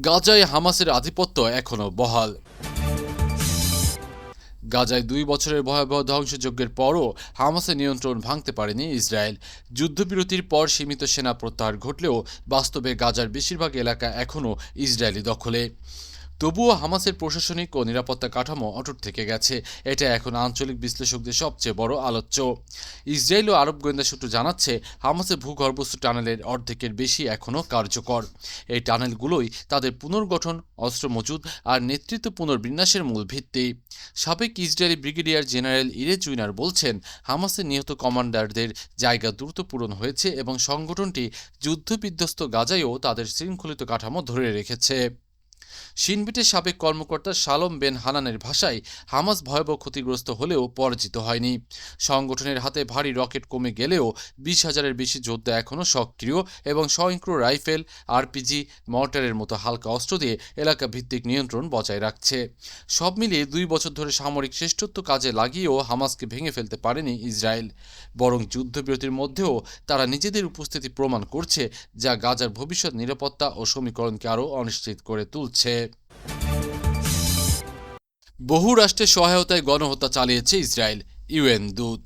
গাজায় হামাসের আধিপত্য এখনও বহাল। গাজায় দুই বছরের ভয়াবহ ধ্বংসযজ্ঞের পরও হামাসের নিয়ন্ত্রণ ভাঙতে পারেনি ইসরায়েল। যুদ্ধবিরতির পর সীমিত সেনা প্রত্যাহার ঘটলেও বাস্তবে গাজার বেশিরভাগ এলাকা এখনও ইসরায়েলি দখলে। তবুও হামাসের প্রশাসনিক ও নিরাপত্তা কাঠামো অটুট থেকে গেছে। এটা এখন আঞ্চলিক বিশ্লেষকদের সবচেয়ে বড় আলোচ্য। ইসরায়েল ও আরব গোয়েন্দা সূত্র জানাচ্ছে হামাসের ভূগর্ভস্থ টানেলের অর্ধেকের বেশি এখনও কার্যকর। এই টানেলগুলোই তাদের পুনর্গঠন, অস্ত্র মজুদ আর নেতৃত্ব পুনর্বিন্যাসের মূল ভিত্তি। সাবেক ইসরায়েলি ব্রিগেডিয়ার জেনারেল ইরে চুইনার বলছেন, হামাসের নিহত কমান্ডারদের জায়গা দ্রুত পূরণ হয়েছে এবং সংগঠনটি যুদ্ধবিধ্বস্ত গাজায়ও তাদের শৃঙ্খলিত কাঠামো ধরে রেখেছে। সিনবিটের সাবেক কর্মকর্তা সালম বেন হানানের ভাষায় হামাস ভয়াবহ ক্ষতিগ্রস্ত হলেও পরাজিত হয়নি। সংগঠনের হাতে ভারী রকেট কমে গেলেও বিশ হাজারের বেশি যোদ্ধা এখনও সক্রিয় এবং স্বয়ংক্রিয় রাইফেল, আরপিজি, মর্টারের মতো হালকা অস্ত্র দিয়ে এলাকা ভিত্তিক নিয়ন্ত্রণ বজায় রাখছে। সব মিলিয়ে দুই বছর ধরে সামরিক শ্রেষ্ঠত্ব কাজে লাগিয়েও হামাসকে ভেঙে ফেলতে পারেনি ইসরায়েল। বরং যুদ্ধবিরতির মধ্যেও তারা নিজেদের উপস্থিতি প্রমাণ করছে, যা গাজার ভবিষ্যৎ নিরাপত্তা ও সমীকরণকে আরও অনিশ্চিত করে তুলছে। বহু রাষ্ট্রের সহায়তায় গণহত্যা চালিয়েছে ইসরায়েল ইউএন দূত।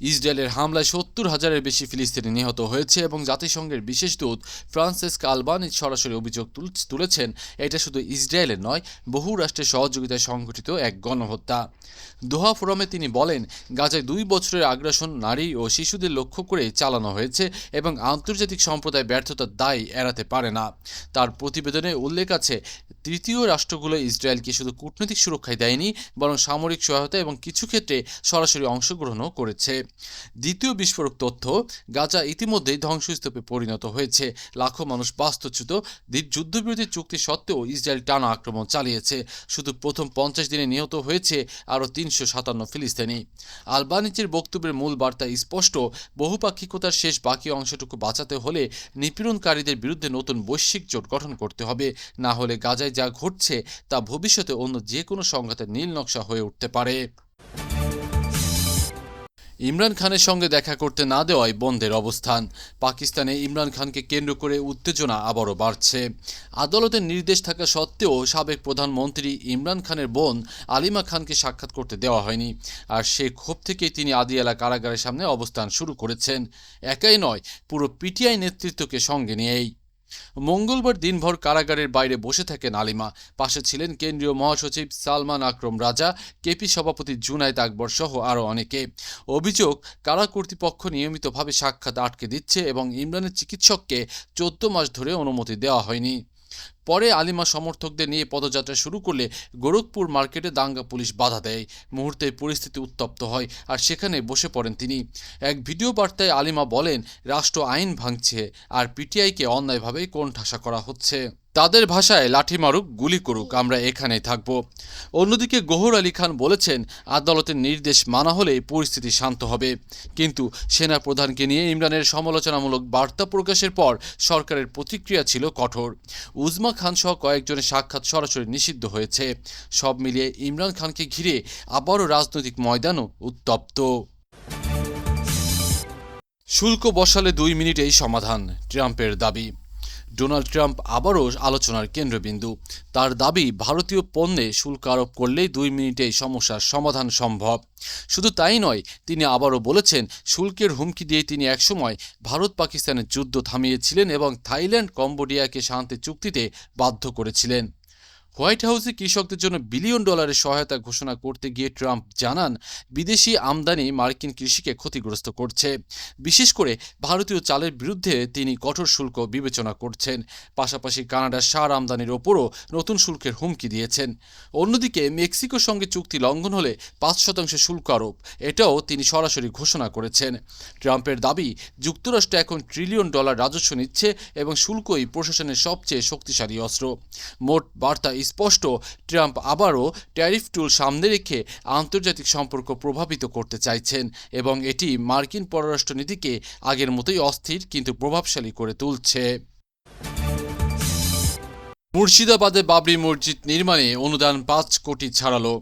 ইসরায়েলের হামলায় সত্তর হাজারের বেশি ফিলিস্তিনি নিহত হয়েছে এবং জাতিসংঘের বিশেষ দূত ফ্রান্সিস কালবানি সরাসরি অভিযোগ তুল- তুলেছেন, এটা শুধু ইসরায়েলের নয়, বহু রাষ্ট্রের সহযোগিতায় সংঘটিত এক গণহত্যা। দোহা ফোরামে তিনি বলেন, গাজায় দুই বছরের আগ্রাসন নারী ও শিশুদের লক্ষ্য করে চালানো হয়েছে এবং আন্তর্জাতিক সম্প্রদায় ব্যর্থতার দায় এড়াতে পারে না। তার প্রতিবেদনে উল্লেখ আছে, তৃতীয় রাষ্ট্রগুলো ইসরায়েলকে শুধু কূটনৈতিক সুরক্ষায় দেয়নি, বরং সামরিক সহায়তা এবং কিছু ক্ষেত্রে সরাসরি অংশগ্রহণও করেছে। দ্বিতীয় বিস্ফোরক তথ্য, গাজা ইতিমধ্যেই ধ্বংসস্তূপে পরিণত হয়েছে। লাখো মানুষ বাস্তুচ্যুত যুদ্ধবিরতি চুক্তি সত্ত্বেও ইসরায়েল টানা আক্রমণ চালিয়েছে। শুধু প্রথম পঞ্চাশ দিনে নিহত হয়েছে আরও তিনশো সাতান্ন ফিলিস্তিনি। আলবানিজের বক্তব্যের মূল বার্তা স্পষ্ট, বহুপাক্ষিকতার শেষ বাকি অংশটুকু বাঁচাতে হলে নিপীড়নকারীদের বিরুদ্ধে নতুন বৈশ্বিক জোট গঠন করতে হবে। না হলে গাজায় যা ঘটছে তা ভবিষ্যতে অন্য যে কোনো সংঘাতের নীল নকশা হয়ে উঠতে পারে। ইমরান খানের সঙ্গে দেখা করতে না দেওয়ায় বন্ধের অবস্থান। পাকিস্তানে ইমরান খানকে কেন্দ্র করে উত্তেজনা আবারও বাড়ছে। আদালতের নির্দেশ থাকা সত্ত্বেও সাবেক প্রধানমন্ত্রী ইমরান খানের বোন আলিমা খানকে সাক্ষাৎ করতে দেওয়া হয়নি। আর সে ক্ষোভ থেকেই তিনি আদিয়ালা কারাগারের সামনে অবস্থান শুরু করেছেন। একাই নয়, পুরো পিটিআই নেতৃত্বকে সঙ্গে নিয়েই। মঙ্গলবার দিনভর কারাগারের বাইরে বসে থাকেন আলিমা পাশে ছিলেন কেন্দ্রীয় মহাসচিব সালমান আকরম রাজা, কেপি সভাপতি জুনায়দ আকবর সহ আরও অনেকে। অভিযোগ, কারা কর্তৃপক্ষ নিয়মিতভাবে সাক্ষাৎ আটকে দিচ্ছে এবং ইমরানের চিকিৎসককে চোদ্দ মাস ধরে অনুমতি দেওয়া হয়নি। পরে আলিমা সমর্থকদের নিয়ে পদযাত্রা শুরু করলে গোরখপুর মার্কেটে দাঙ্গা পুলিশ বাধা দেয়। মুহূর্তে পরিস্থিতি উত্তপ্ত হয় আর সেখানে বসে পড়েন তিনি। এক ভিডিও বার্তায় আলিমা বলেন, রাষ্ট্র আইন ভাঙছে আর পিটিআইকে অন্যায়ভাবে কোণঠাসা করা হচ্ছে। তাদের ভাষায় লাঠি মারুক, গুলি করুক, আমরা এখানেই থাকব। অন্যদিকে গহর আলী খান বলেছেন, আদালতের নির্দেশ মানা হলে পরিস্থিতি শান্ত হবে। কিন্তু সেনা প্রধানকে নিয়ে ইমরানের সমালোচনামূলক বার্তা প্রকাশের পর সরকারের প্রতিক্রিয়া ছিল কঠোর। উজমা খান সহ কয়েকজনের সাক্ষাৎ সরাসরি নিষিদ্ধ হয়েছে। সব মিলিয়ে ইমরান খানকে ঘিরে আবারও রাজনৈতিক ময়দানও উত্তপ্ত। শুল্ক বসালে দুই মিনিটেই সমাধান, ট্রাম্পের দাবি। ডোনাল্ড ট্রাম্প আবারও আলোচনার কেন্দ্রবিন্দু। তার দাবি, ভারতীয় পণ্যে শুল্ক আরোপ করলেই দুই মিনিটেই সমস্যার সমাধান সম্ভব। শুধু তাই নয়, তিনি আবারও বলেছেন, শুল্কের হুমকি দিয়ে তিনি একসময় ভারত পাকিস্তানের যুদ্ধ থামিয়েছিলেন এবং থাইল্যান্ড কম্বোডিয়াকে শান্তি চুক্তিতে বাধ্য করেছিলেন। হোয়াইট হাউসে কৃষকদের জন্য বিলিয়ন ডলারের সহায়তা ঘোষণা করতে গিয়ে ট্রাম্প জানান, বিদেশি আমদানি মার্কিন কৃষিকে ক্ষতিগ্রস্ত করছে। বিশেষ করে ভারতীয় চালের বিরুদ্ধে তিনি কঠোর শুল্ক বিবেচনা করছেন। পাশাপাশি কানাডার সার আমদানির ওপরও নতুন শুল্কের হুমকি দিয়েছেন। অন্যদিকে মেক্সিকোর সঙ্গে চুক্তি লঙ্ঘন হলে পাঁচ শতাংশ শুল্ক আরোপ, এটাও তিনি সরাসরি ঘোষণা করেছেন। ট্রাম্পের দাবি, যুক্তরাষ্ট্র এখন ট্রিলিয়ন ডলার রাজস্ব নিচ্ছে এবং শুল্কই প্রশাসনের সবচেয়ে শক্তিশালী অস্ত্র। মোট বার্তা স্পষ্ট, ট্রাম্প আবারও ট্যারিফ টুল সামনে রেখে আন্তর্জাতিক সম্পর্ক প্রভাবিত করতে চাইছেন এবং এটি মার্কিন পররাষ্ট্রনীতিকে আগের মতোই অস্থির কিন্তু প্রভাবশালী করে তুলছে। মুর্শিদাবাদে বাবরি মসজিদ নির্মাণে অনুদান পাঁচ কোটি ছাড়ালো।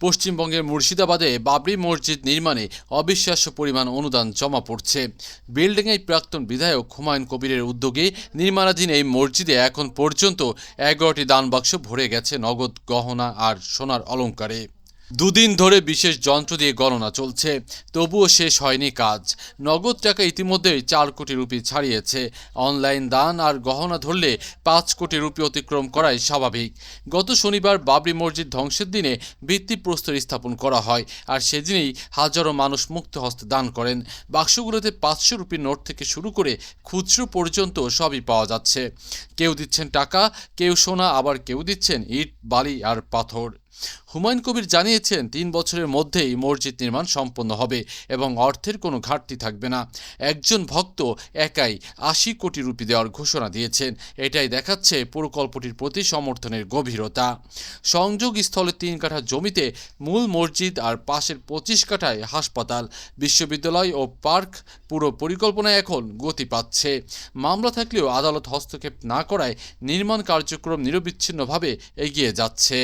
পশ্চিমবঙ্গের মুর্শিদাবাদে বাবরি মসজিদ নির্মাণে অবিশ্বাস্য পরিমাণ অনুদান জমা পড়ছে। বিল্ডিংয়ে প্রাক্তন বিধায়ক হুমায়ুন কবিরের উদ্যোগে নির্মাণাধীন এই মসজিদে এখন পর্যন্ত এগারোটি দানবাক্স ভরে গেছে নগদ গহনা আর সোনার অলংকারে দুদিন ধরে বিশেষ যন্ত্র দিয়ে গণনা চলছে। তবুও শেষ হয়নি কাজ। নগদ টাকা ইতিমধ্যেই চার কোটি রুপি ছাড়িয়েছে। অনলাইন দান আর গহনা ধরলে পাঁচ কোটি রুপি অতিক্রম করাই স্বাভাবিক। গত শনিবার বাবরি মসজিদ ধ্বংসের দিনে ভিত্তিপ্রস্তর স্থাপন করা হয় আর সেদিনেই হাজারো মানুষ মুক্ত হস্তে দান করেন। বাক্সগুলোতে পাঁচশো রুপির নোট থেকে শুরু করে খুচরো পর্যন্ত সবই পাওয়া যাচ্ছে। কেউ দিচ্ছেন টাকা, কেউ সোনা, আবার কেউ দিচ্ছেন ইট, বালি আর পাথর। হুমায়ুন কবির জানিয়েছেন, তিন বছরের মধ্যেই মসজিদ নির্মাণ সম্পন্ন হবে এবং অর্থের কোনো ঘাটতি থাকবে না। একজন ভক্ত একাই আশি কোটি রুপি দেওয়ার ঘোষণা দিয়েছেন। এটাই দেখাচ্ছে প্রকল্পটির প্রতি সমর্থনের গভীরতা। সংযোগ স্থলে তিন কাঠা জমিতে মূল মসজিদ আর পাশের পঁচিশ কাঠায় হাসপাতাল, বিশ্ববিদ্যালয় ও পার্ক পুরো পরিকল্পনায় এখন গতি পাচ্ছে। মামলা থাকলেও আদালত হস্তক্ষেপ না করায় নির্মাণ কার্যক্রম নিরবিচ্ছিন্নভাবে এগিয়ে যাচ্ছে।